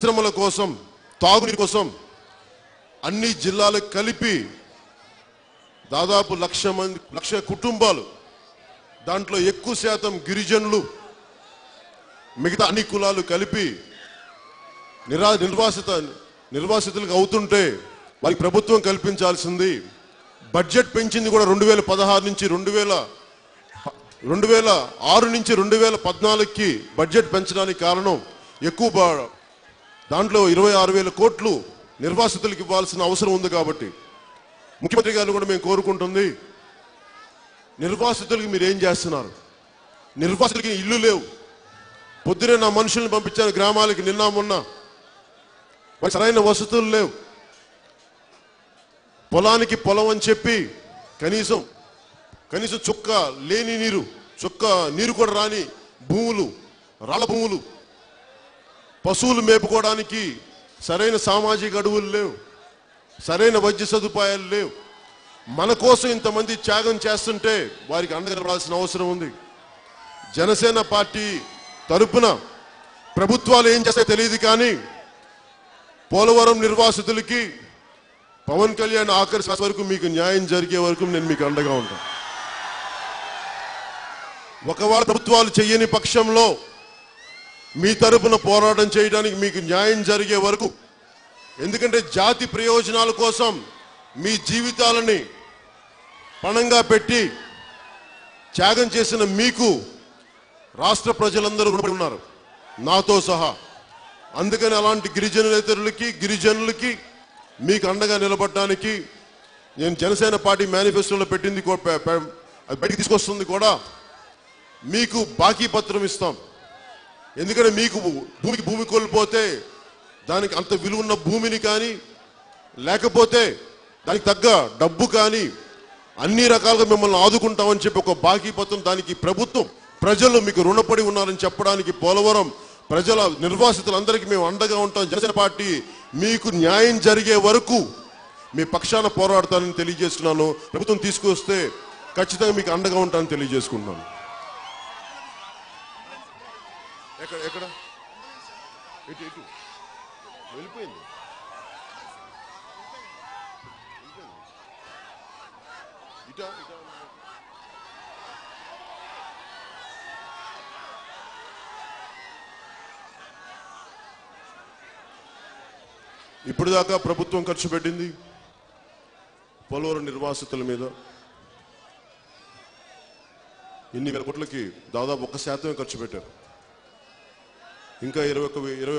పరిశ్రమల కోసం తాగునీరు కోసం అన్ని జిల్లాలు కలిపి దాదాపు లక్ష మంది లక్ష కుటుంబాలు దాంట్లో ఎక్కువ శాతం గిరిజనులు మిగతా అన్ని కులాలు కలిపి నిరా నిర్వాసిత నిర్వాసితులకు అవుతుంటే వారికి ప్రభుత్వం కల్పించాల్సింది. బడ్జెట్ పెంచింది కూడా రెండు వేల పదహారు నుంచి రెండు వేల రెండు వేల ఆరు నుంచి రెండు వేల పద్నాలుగుకి బడ్జెట్ పెంచడానికి కారణం ఎక్కువ బా- దాంట్లో ఇరవై ఆరు వేల కోట్లు నిర్వాసితులకు ఇవ్వాల్సిన అవసరం ఉంది కాబట్టి ముఖ్యమంత్రి గారు కూడా మేము కోరుకుంటుంది. నిర్వాసితులకి మీరు ఏం చేస్తున్నారు? నిర్వాసితులకి ఇల్లు లేవు. పొద్దునే నా మనుషుల్ని పంపించాను గ్రామాలకి నిన్న మొన్న. మరి సరైన వసతులు లేవు. పొలానికి పొలం అని చెప్పి కనీసం కనీసం చుక్క లేని నీరు చుక్క నీరు కూడా రాని భూములు రాళ్ళ భూములు పశువులు మేపుకోవడానికి సరైన సామాజిక అడవులు లేవు. సరైన వైద్య సదుపాయాలు లేవు. మన కోసం ఇంతమంది త్యాగం చేస్తుంటే వారికి అందగలవాల్సిన అవసరం ఉంది. జనసేన పార్టీ తరపున ప్రభుత్వాలు ఏం చేస్తాయో తెలియదు కానీ పోలవరం నిర్వాసితులకి పవన్ కళ్యాణ్ ఆఖరి శ్వాస వరకు మీకు న్యాయం జరిగే వరకు నేను మీకు అండగా ఉంటాను. ఒకవేళ ప్రభుత్వాలు చెయ్యని పక్షంలో మీ తరపున పోరాటం చేయడానికి మీకు న్యాయం జరిగే వరకు ఎందుకంటే జాతి ప్రయోజనాల కోసం మీ జీవితాలని పణంగా పెట్టి త్యాగం చేసిన మీకు రాష్ట్ర ప్రజలందరూ రుణపడి ఉన్నారు. నాతో సహా. అందుకని అలాంటి గిరిజనులేతరులకి గిరిజనులకి మీకు అండగా నిలబడడానికి నేను జనసేన పార్టీ మేనిఫెస్టోలో పెట్టింది బయటికి తీసుకొస్తుంది కూడా మీకు బాకీ పత్రం ఇస్తాం. ఎందుకంటే మీకు భూమికి భూమి కోల్పోతే దానికి అంత విలువ ఉన్న భూమిని కానీ లేకపోతే దానికి తగ్గ డబ్బు కానీ అన్ని రకాలుగా మిమ్మల్ని ఆదుకుంటామని చెప్పి ఒక బాకీ పత్రం దానికి ప్రభుత్వం ప్రజలు మీకు రుణపడి ఉన్నారని చెప్పడానికి పోలవరం ప్రజల నిర్వాసితులందరికీ మేము అండగా ఉంటాం. జనసేన పార్టీ మీకు న్యాయం జరిగే వరకు మీ పక్షాన పోరాడతానని తెలియజేస్తున్నాను. ప్రభుత్వం తీసుకొస్తే ఖచ్చితంగా మీకు అండగా ఉంటానని తెలియజేసుకుంటున్నాను. ఎక్కడ ఎక్కడ? ఇటు ఇటు. వెళ్ళిపోయింది. ఇటా ఇటా. ఇప్పుడు దాకా ప్రభుత్వం ఖర్చు పెట్టింది పోలవరం నిర్వాసితుల మీద. ఇన్ని వేల కోట్లకి దాదాపు ఒక శాతమే ఖర్చు పెట్టారు. ఇంకా ఇరవై ఒక ఇరవై